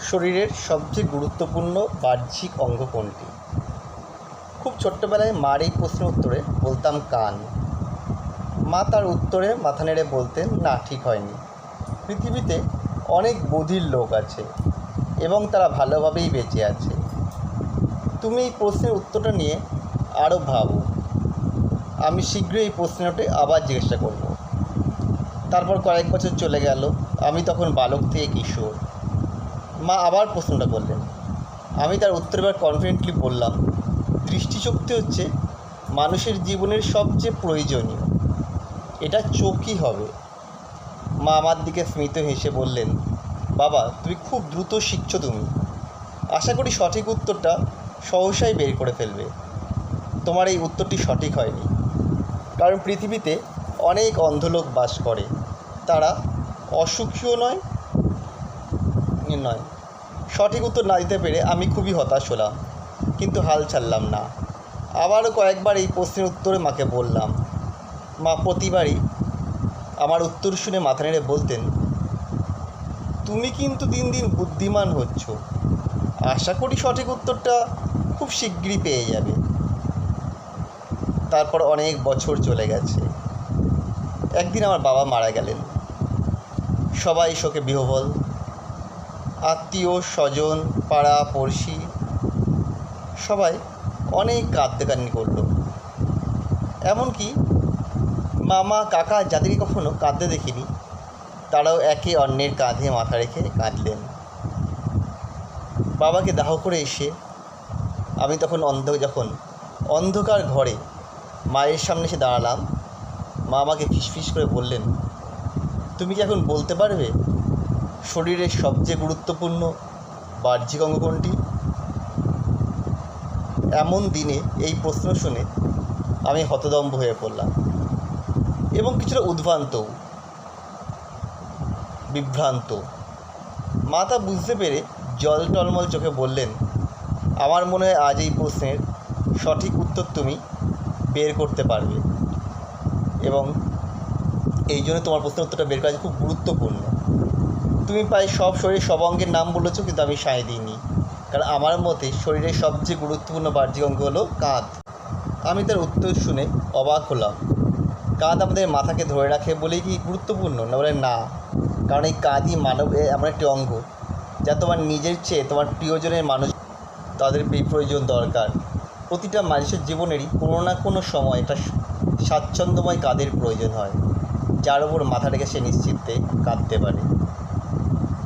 শরীরের সবচেয়ে গুরুত্বপূর্ণ বাহ্যিক অঙ্গ কোনটি? খুব ছোট্টবেলায় মার এই প্রশ্নের উত্তরে বলতাম কান। মা তার উত্তরে মাথা নেড়ে বলতেন, না, ঠিক হয়নি। পৃথিবীতে অনেক বধির লোক আছে এবং তারা ভালোভাবেই বেঁচে আছে। তুমি এই প্রশ্নের উত্তরটা নিয়ে আরও ভাবো। আমি শীঘ্রই এই প্রশ্নটি আবার জিজ্ঞাসা করব। তারপর কয়েক বছর চলে গেল। আমি তখন বালক থেকে কিশোর। মা আবার প্রশ্নটা করলেন। আমি তার উত্তর এবার কনফিডেন্টলি বললাম, দৃষ্টিশক্তি হচ্ছে মানুষের জীবনের সবচেয়ে প্রয়োজনীয়। এটা চোখই হবে। মা আমার দিকে স্মিত হেসে বললেন, বাবা, তুমি খুব দ্রুত শিখছো তুমি। আশা করি সঠিক উত্তরটা সহসাই বের করে ফেলবে। তোমার এই উত্তরটি সঠিক হয়নি। কারণ পৃথিবীতে অনেক অন্ধলোক বাস করে। তারা অসুখীও নয় নয়। সঠিক উত্তর না দিতে পেরে আমি খুবই হতাশ হলাম, কিন্তু হাল ছাড়লাম না। আবারও কয়েকবার এই প্রশ্নের উত্তরে মাকে বললাম, মা, প্রতিবারই আমার উত্তর শুনে মাথা নেড়ে বলতেন, তুমি কিন্তু দিন দিন বুদ্ধিমান হচ্ছ। আশা করি সঠিক উত্তরটা খুব শিগগিরই পেয়ে যাবে। তারপর অনেক বছর চলে গেছে। একদিন আমার বাবা মারা গেলেন। সবাই শোকে বিহবল আত্মীয় স্বজন, পাড়া, পড়শি, সবাই অনেক কাঁদতে করল। এমনকি মামা, কাকা যাদেরকে কখনো কাঁদতে দেখিনি, তারাও একে অন্যের কাঁধে মাথা রেখে কাঁদলেন। বাবাকে দাহ করে এসে আমি তখন অন্ধ, যখন অন্ধকার ঘরে মায়ের সামনে এসে দাঁড়ালাম মা আমাকে ফিসফিস করে বললেন, তুমি কি এখন বলতে পারবে শরীরের সবচেয়ে গুরুত্বপূর্ণ বাহ্যিক অঙ্গ কোনটি? এমন দিনে এই প্রশ্ন শুনে আমি হতদম্ব হয়ে পড়লাম এবং কিছুটা উদ্ভ্রান্তও বিভ্রান্ত মা তা বুঝতে পেরে জল টলমল চোখে বললেন, আমার মনে হয় আজ এই প্রশ্নের সঠিক উত্তর তুমি বের করতে পারবে এবং এই জন্য তোমার প্রশ্নের উত্তরটা বের করা খুব গুরুত্বপূর্ণ। তুমি প্রায় সব শরীরের সব অঙ্গের নাম বলেছ, কিন্তু আমি সায় দিইনি। কারণ আমার মতে শরীরের সবচেয়ে গুরুত্বপূর্ণ বাহ্যিক অঙ্গ হলো কাঁধ। আমি তার উত্তর শুনে অবাক হলাম। কাঁধ আমাদের মাথাকে ধরে রাখে বলেই কি গুরুত্বপূর্ণ না বলে না? কারণ এই কাঁধই মানব এমন একটি অঙ্গ যা তোমার নিজের চেয়ে তোমার প্রিয়জনের মানুষ, তাদের প্রয়োজন দরকার। প্রতিটা মানুষের জীবনেরই কোনো না কোনো সময় একটা স্বাচ্ছন্দ্যময় কাঁধের প্রয়োজন হয়, যার ওপর মাথা রেখে সে নিশ্চিন্তে কাঁদতে পারে।